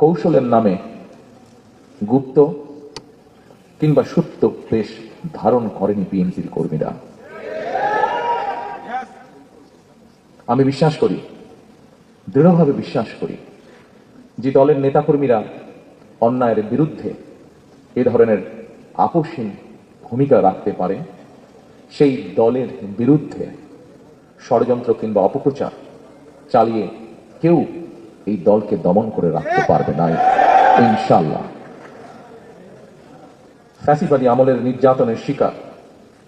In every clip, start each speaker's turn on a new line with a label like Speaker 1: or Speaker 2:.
Speaker 1: কৌশলের নামে গুপ্ত কিংবা সুপ্ত বেশ ধারণ করেনি বিএনপির কর্মীরা। আমি বিশ্বাস করি, দৃঢ়ভাবে বিশ্বাস করি, যে দলের নেতাকর্মীরা অন্যায়ের বিরুদ্ধে এ ধরনের আপোষহীন ভূমিকা রাখতে পারে, সেই দলের বিরুদ্ধে ষড়যন্ত্র কিংবা অপপ্রচার চালিয়ে কেউ এই দলকে দমন করে রাখতে পারবে না ইনশাল্লাহ ফ্যাসিবাদী আমলের নির্যাতনের শিকার।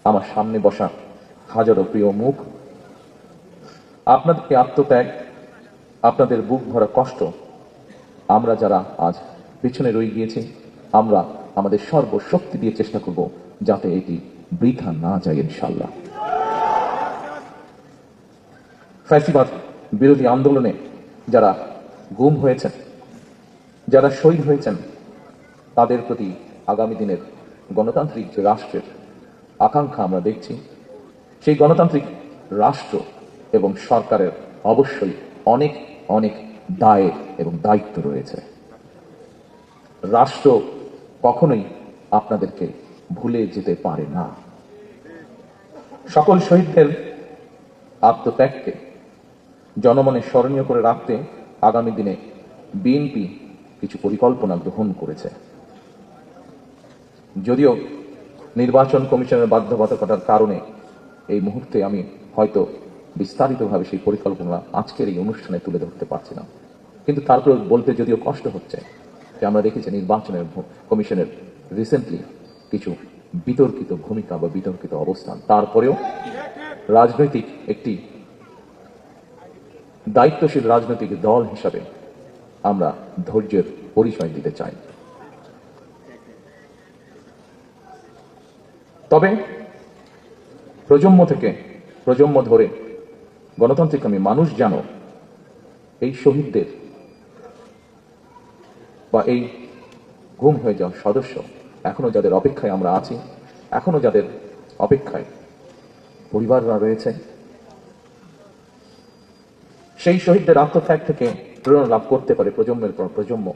Speaker 1: আমার সামনে বসা হাজারো প্রিয় মুখ। আপনাদেরকে আত্মত্যাগ, আপনাদের বুক ভরা কষ্ট, আমরা যারা আজ পিছনে রয়ে গিয়েছি, আমরা আমাদের সর্বশক্তি দিয়ে চেষ্টা করব যাতে এটি বৃথা না যায় ইনশাল্লাহ ফ্যাসিবাদ বিরোধী আন্দোলনে যারা গুম হয়েছেন। যারা শহীদ হয়েছেন, তাদের প্রতি আগামী দিনের গণতান্ত্রিক যে রাষ্ট্রের আকাঙ্ক্ষা আমরা দেখছি। সেই গণতান্ত্রিক রাষ্ট্র এবং সরকারের অবশ্যই অনেক অনেক দায় এবং দায়িত্ব রয়েছে। রাষ্ট্র কখনোই আপনাদেরকে ভুলে যেতে পারে না। সকল শহীদদের আত্মত্যাগকে জনমনে স্মরণীয় করে রাখতে আগামী দিনে বিএনপি কিছু পরিকল্পনা গ্রহণ করেছে। যদিও নির্বাচন কমিশনের বাধ্যবাধকতার কারণে এই মুহূর্তে আমি হয়তো বিস্তারিতভাবে সেই পরিকল্পনা আজকের এই অনুষ্ঠানে তুলে ধরতে পারছি না। কিন্তু তারপরে বলতে যদিও কষ্ট হচ্ছে যে আমরা দেখেছি নির্বাচনের কমিশনের রিসেন্টলি কিছু বিতর্কিত ভূমিকা বা বিতর্কিত অবস্থান। তারপরেও রাজনৈতিক একটি দায়িত্বশীল রাজনৈতিক দল হিসাবে আমরা ধৈর্যের পরিচয় দিতে চাই। তবে প্রজন্ম থেকে প্রজন্ম ধরে গণতান্ত্রিক আমি মানুষ জানো এই শহীদদের বা এই গুম হয়ে যাওয়া সদস্য এখনও যাদের অপেক্ষায় আমরা আছি, এখনও যাদের অপেক্ষায় পরিবাররা রয়েছে সেই শহীদদের আত্মত্যাগ থেকে প্রেরণা লাভ করতে পারে প্রজন্মের পর প্রজন্ম।